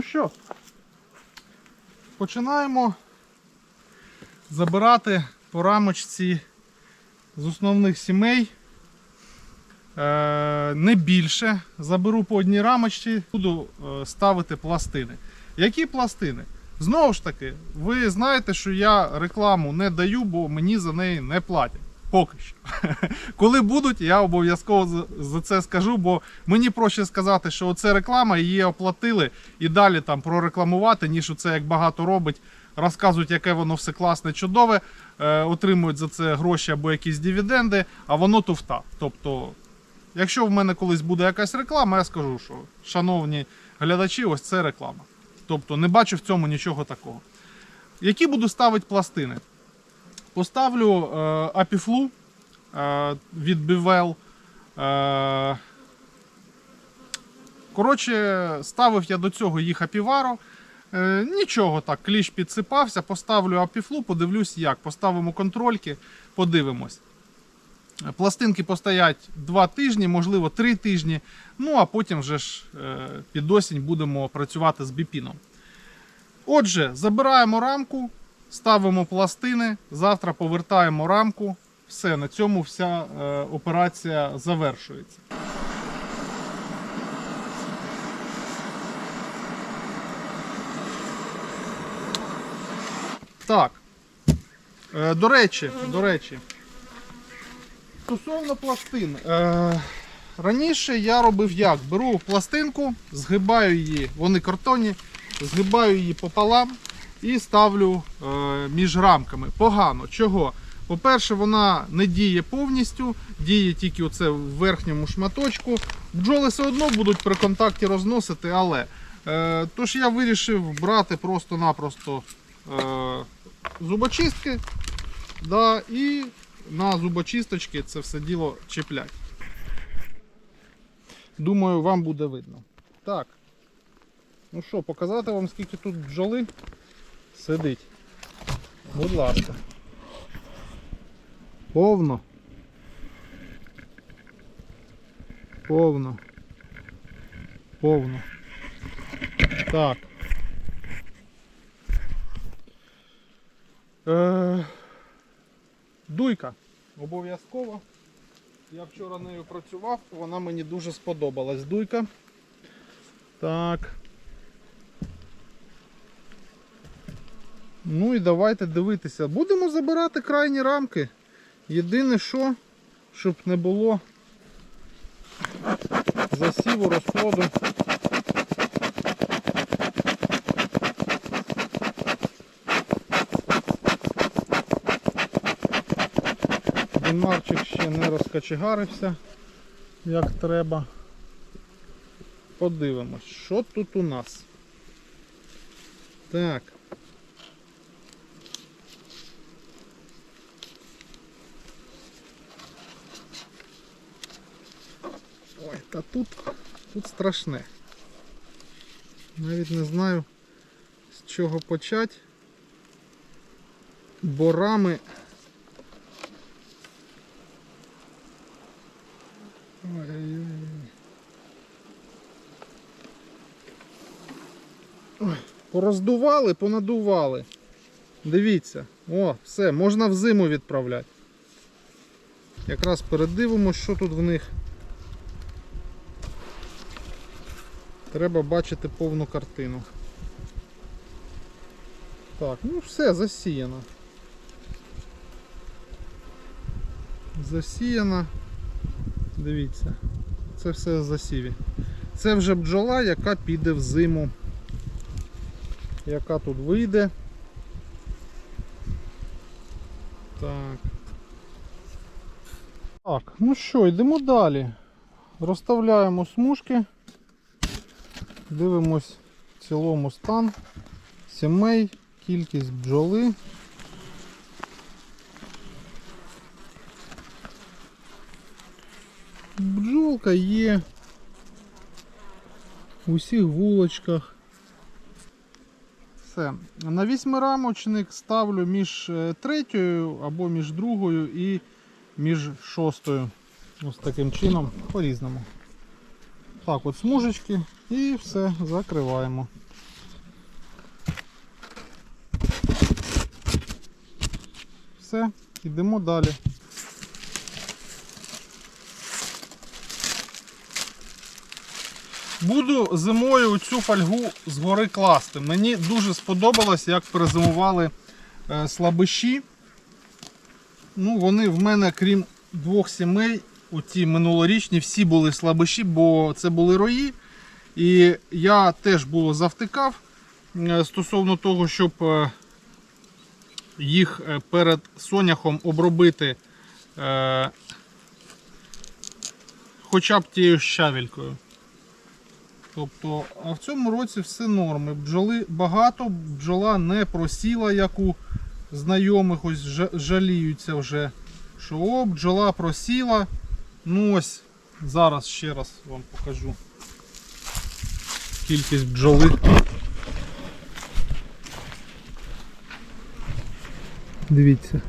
Ну що, починаємо забирати по рамочці з основних сімей. Е, не більше. Заберу по одній рамочці, буду е, ставити пластини. Які пластини? Знову ж таки, ви знаєте, що я рекламу не даю, бо мені за неї не платять. Поки що. Коли будуть, я обов'язково за- це скажу, бо мені проще сказати, що це реклама, її оплатили і далі там прорекламувати, ніж це як багато робить. Розказують, яке воно все класне, чудове, е, отримують за це гроші або якісь дивіденди, а воно туфта. Тобто, якщо в мене колись буде якась реклама, я скажу, що шановні глядачі, ось це реклама. Тобто не бачу в цьому нічого такого. Які буду ставити пластини? Поставлю е, апіфлу е, від Бівел. Е, коротше, ставив я до цього їх апіваро. Нічого так, кліщ підсипався, поставлю апіфлу, подивлюсь як. Поставимо контрольки, подивимось. Пластинки постоять 2 тижні, можливо 3 тижні. Ну а потім вже ж під осінь будемо працювати з біпіном. Отже, забираємо рамку, ставимо пластини, завтра повертаємо рамку. Все, на цьому вся е, операція завершується. Так. Е, до речі, до речі. Стосовно пластин. Е, раніше я робив як? Беру пластинку, згибаю її, вони картонні, згибаю її пополам і ставлю е, між рамками. Погано. Чого? По-перше, вона не діє повністю, діє тільки оце в верхньому шматочку. Бджоли все одно будуть при контакті розносити, але. Е, тож я вирішив брати просто-напросто е, зубочистки да, і на зубочисточки це все діло чіплять. Думаю, вам буде видно. Так. Ну що, показати вам, скільки тут бджоли сидить. Будь ласка. Повно. Повно. Повно. Так. Е, дуйка. Обов'язково. Я вчора нею працював, вона мені дуже сподобалась. Дуйка. Так. Ну і давайте дивитися. Будемо забирати крайні рамки. Єдине що, щоб не було засіву, розплоду. Димарчик ще не розкачегарився як треба. Подивимось, що тут у нас. Так. Ой, та тут, тут страшне. Навіть не знаю з чого почати. Бо рами Ой-ой-ой. Ой, Пороздували, понадували. Дивіться, о, все, можна в зиму відправляти. Якраз передивимось, що тут в них. Треба бачити повну картину. Так, ну все, засіяно. Засіяно. Дивіться, це все засіві. Це вже бджола, яка піде в зиму. Яка тут вийде. Так. Так, ну що, йдемо далі. Розставляємо смужки. Дивимось в цілому стан сімей, кількість бджоли. Бджолка є у всіх вулочках. Все. На вісьмирамочник ставлю між е, третьою або між другою і між шостою. Ось таким чином, по-різному отак от смужечки і все, закриваємо. Все, йдемо далі. Буду зимою цю фольгу згори класти. Мені дуже сподобалось, як перезимували е, слабиші. Ну, Вони в мене, крім двох сімей, у ті минулорічні, всі були слабиші, бо це були рої. І я теж було завтикав е, стосовно того, щоб е, їх е, перед соняхом обробити хоча б тією щавелькою. Тобто, а в цьому році все норми. Бджоли багато, бджола не просіла, як у знайомих ось жаліються вже. Що о, бджола просіла. Ну ось, зараз ще раз вам покажу кількість бджоли. Дивіться.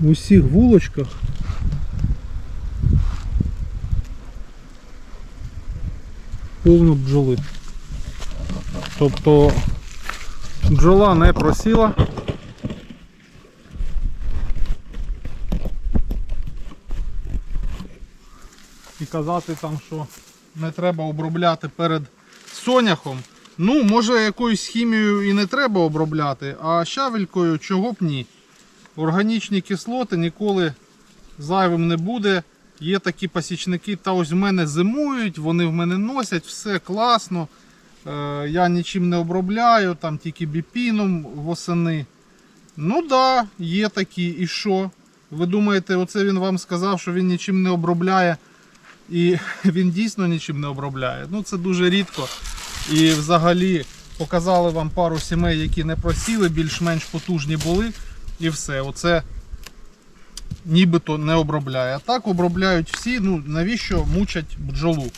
В усіх вулочках повно бджоли. Тобто бджола не просіла. І казати там, що не треба обробляти перед соняхом. Ну, може якоюсь хімією і не треба обробляти, а щавелькою чого б ні. Органічні кислоти ніколи зайвим не буде. Є такі пасічники, та ось в мене зимують, вони в мене носять, все класно. Е, я нічим не обробляю, там тільки біпіном восени. Ну да, є такі. І що? Ви думаєте, оце він вам сказав, що він нічим не обробляє, і він дійсно нічим не обробляє. Ну це дуже рідко. І взагалі показали вам пару сімей, які не просіли, більш-менш потужні були. І все. Оце нібито не обробляє. А так обробляють всі. Ну навіщо мучать бджолу?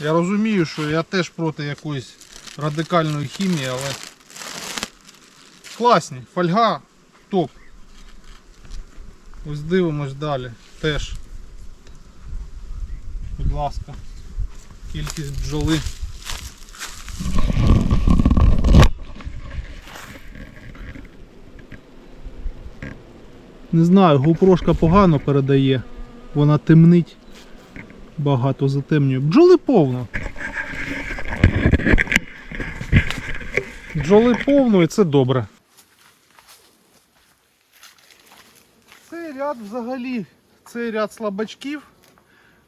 Я розумію, що я теж проти якоїсь радикальної хімії, але класні. Фольга топ. Ось дивимось далі. Теж. Будь ласка. Кількість бджоли. Не знаю, GoPro погано передає. Вона темнить. Багато затемнює. Бджоли повно. Бджоли повно і це добре. Цей ряд взагалі, цей ряд слабачків.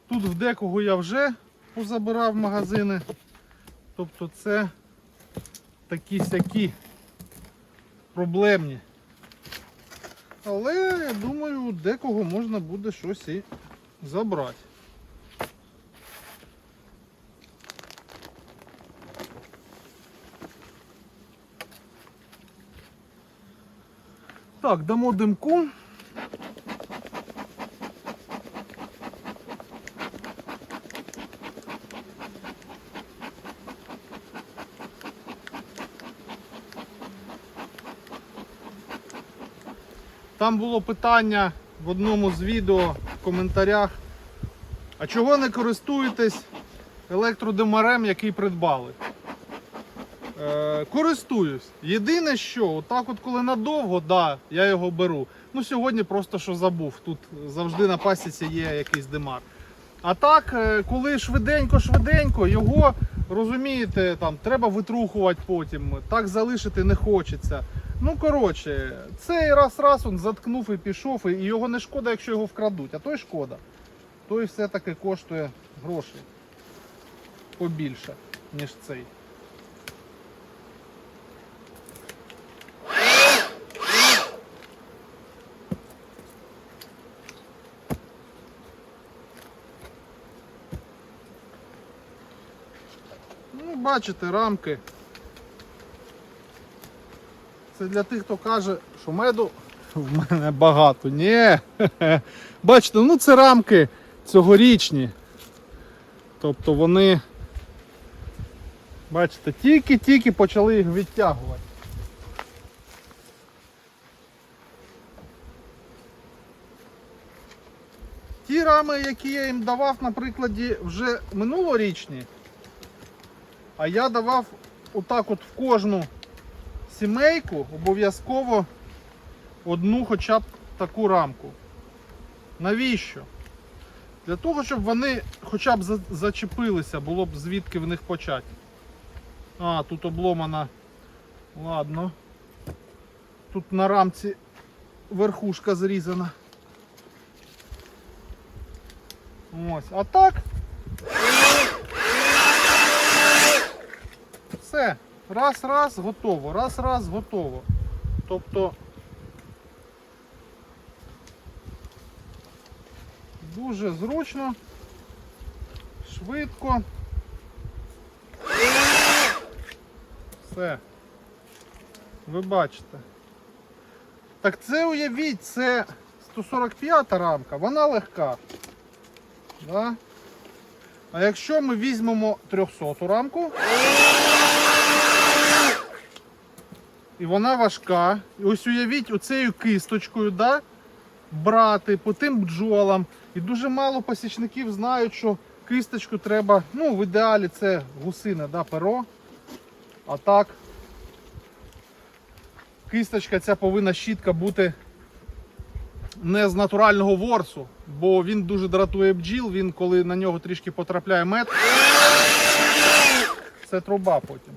Тут в декого я вже позабирав магазини. Тобто це такі сякі проблемні. Але я думаю, декого можна буде щось і забрати. Так, дамо димку. Там було питання в одному з відео в коментарях. А чого не користуєтесь електродимарем, який придбали? Е, користуюсь. Єдине, що, отак от коли надовго, да, я його беру. Ну сьогодні просто що забув. Тут завжди на пасіці є якийсь димар. А так, е, коли швиденько-швиденько, його розумієте, там треба витрухувати потім. Так залишити не хочеться. Ну, коротше, цей раз-раз він заткнув і пішов, і його не шкода, якщо його вкрадуть, а той шкода. Той все-таки коштує грошей побільше, ніж цей. Ну, бачите, рамки. Це для тих, хто каже, що меду в мене багато. Ні. Бачите, ну це рамки цьогорічні. Тобто вони, бачите, тільки-тільки почали їх відтягувати. Ті рами, які я їм давав, на прикладі, вже минулорічні, а я давав отак от в кожну сімейку обов'язково одну хоча б таку рамку. Навіщо? Для того, щоб вони хоча б зачепилися, було б звідки в них почати. А, тут обломана. Ладно. Тут на рамці верхушка зрізана. Ось. А так. Все. Раз, раз, готово. Раз, раз, готово. Тобто. Дуже зручно, швидко. Все. Ви бачите. Так це уявіть, це 145 рамка, вона легка. Да? А якщо ми візьмемо 300 рамку, і вона важка, і ось уявіть оцею кисточкою, да, брати по тим бджолам. І дуже мало пасічників знають, що кисточку треба, ну, в ідеалі це гусине да, перо. А так, кисточка ця повинна щітка бути не з натурального ворсу, бо він дуже дратує бджіл, він коли на нього трішки потрапляє мед, це труба потім.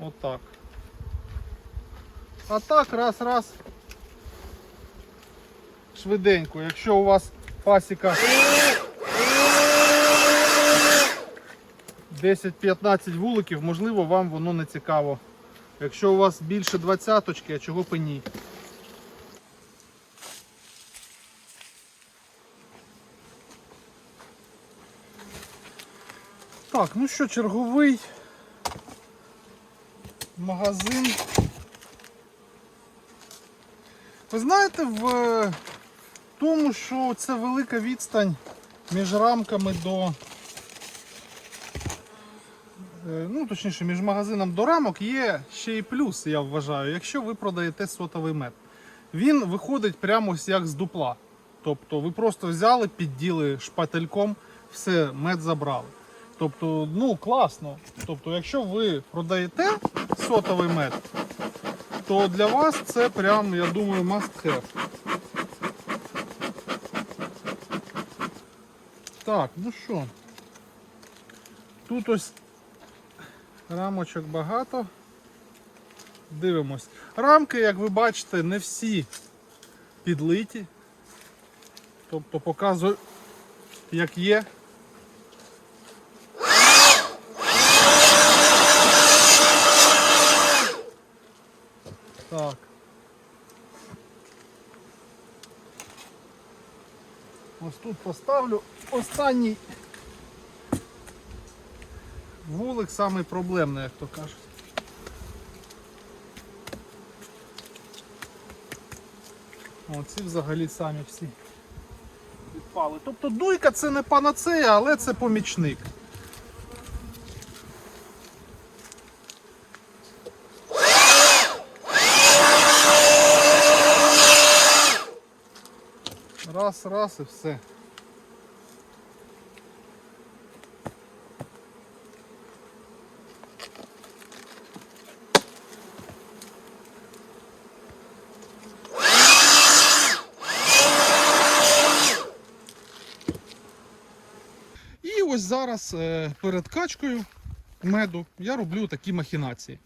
Отак. А так, раз, раз. Швиденько, якщо у вас пасіка 10-15 вуликів, можливо, вам воно не цікаво. Якщо у вас більше двадцяточки, а чого б ні. Так, ну що, черговий магазин. Ви знаєте, в тому, що це велика відстань між рамками до. е, Ну, точніше, між магазином до рамок є ще й плюс, я вважаю, якщо ви продаєте сотовий мед. Він виходить прямо ось як з дупла. Тобто ви просто взяли, підділи шпательком, все, мед забрали. Тобто, ну класно. Тобто, якщо ви продаєте сотовий мед, то для вас це прям, я думаю, must have. Так, ну що, тут ось рамочок багато. Дивимось. Рамки, як ви бачите, не всі підлиті. Тобто показую, як є. Так. Ось тут поставлю останній вулик самий проблемний, як то кажуть. Оці взагалі самі всі відпали. Тобто дуйка це не панацея, але це помічник. Раз, раз і все. І ось зараз е, перед качкою меду я роблю такі махінації.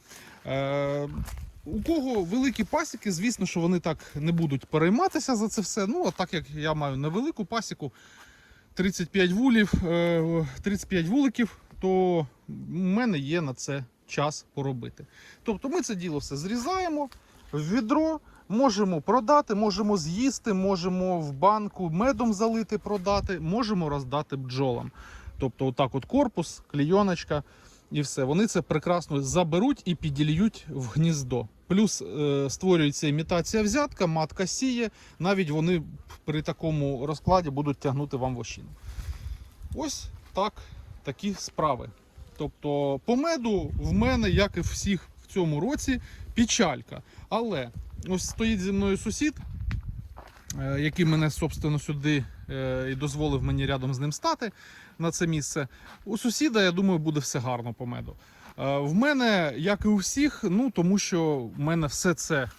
Е, у кого великі пасіки, звісно, що вони так не будуть перейматися за це все. Ну, а так як я маю невелику пасіку, 35 вулів, е, 35 вуликів, то в мене є на це час поробити. Тобто ми це діло все зрізаємо в відро, можемо продати, можемо з'їсти, можемо в банку медом залити, продати, можемо роздати бджолам. Тобто, отак от корпус, клійоночка і все. Вони це прекрасно заберуть і підільють в гніздо. Плюс е, створюється імітація взятка, матка сіє. Навіть вони при такому розкладі будуть тягнути вам вощину. Ось так такі справи. Тобто, по меду в мене, як і всіх в цьому році, печалька. Але ось стоїть зі мною сусід, який мене, собственно, сюди е, і дозволив мені рядом з ним стати на це місце. У сусіда, я думаю, буде все гарно по меду. Е, В мене, як і у всіх, ну тому що в мене все це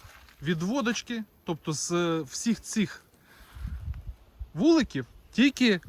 від водочки, тобто з е, всіх цих вуликів тільки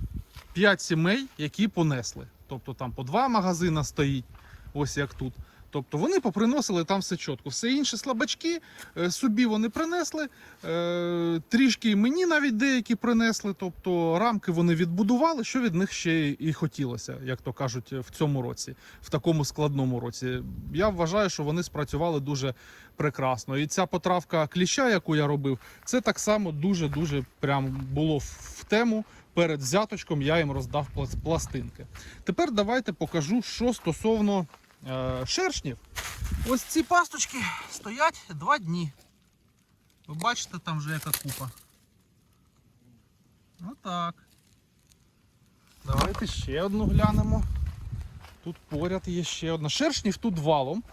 5 сімей, які понесли. Тобто там по два магазина стоїть, ось як тут. Тобто вони поприносили там все чітко. Все інше слабачки е, собі вони принесли. е, Трішки мені навіть деякі принесли. Тобто рамки вони відбудували, що від них ще і хотілося, як то кажуть, в цьому році, в такому складному році. Я вважаю, що вони спрацювали дуже прекрасно. І ця потравка кліща, яку я робив, це так само дуже-дуже прям було в тему. Перед взяточком я їм роздав пла- пластинки. Тепер давайте покажу, що стосовно шершнів. Ось ці пасточки стоять два дні. Ви бачите, там вже яка купа. Отак. Давайте ще одну глянемо. Тут поряд є ще одна. Шершнів тут валом.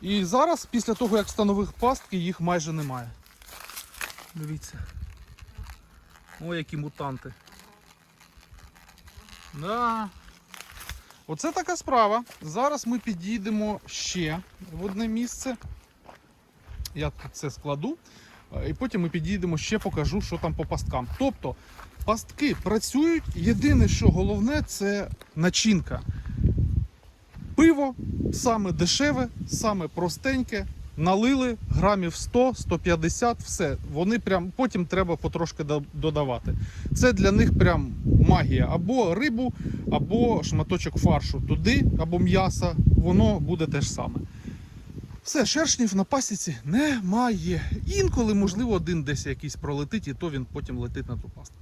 І зараз, після того, як встановив пастки, їх майже немає. Дивіться. О, які мутанти. Да. Оце така справа. Зараз ми підійдемо ще в одне місце. Я тут це складу. е, І потім ми підійдемо ще покажу, що там по пасткам. Тобто пастки працюють. Єдине, що головне, це начинка. Пиво саме дешеве, саме простеньке. Налили грамів 100-150, все. Вони прям потім треба потрошки додавати. Це для них прям магія. Або рибу, або шматочок фаршу туди, або м'яса, воно буде те ж саме. Все, шершнів на пасіці немає. Інколи, можливо, один десь якийсь пролетить, і то він потім летить на ту пастку.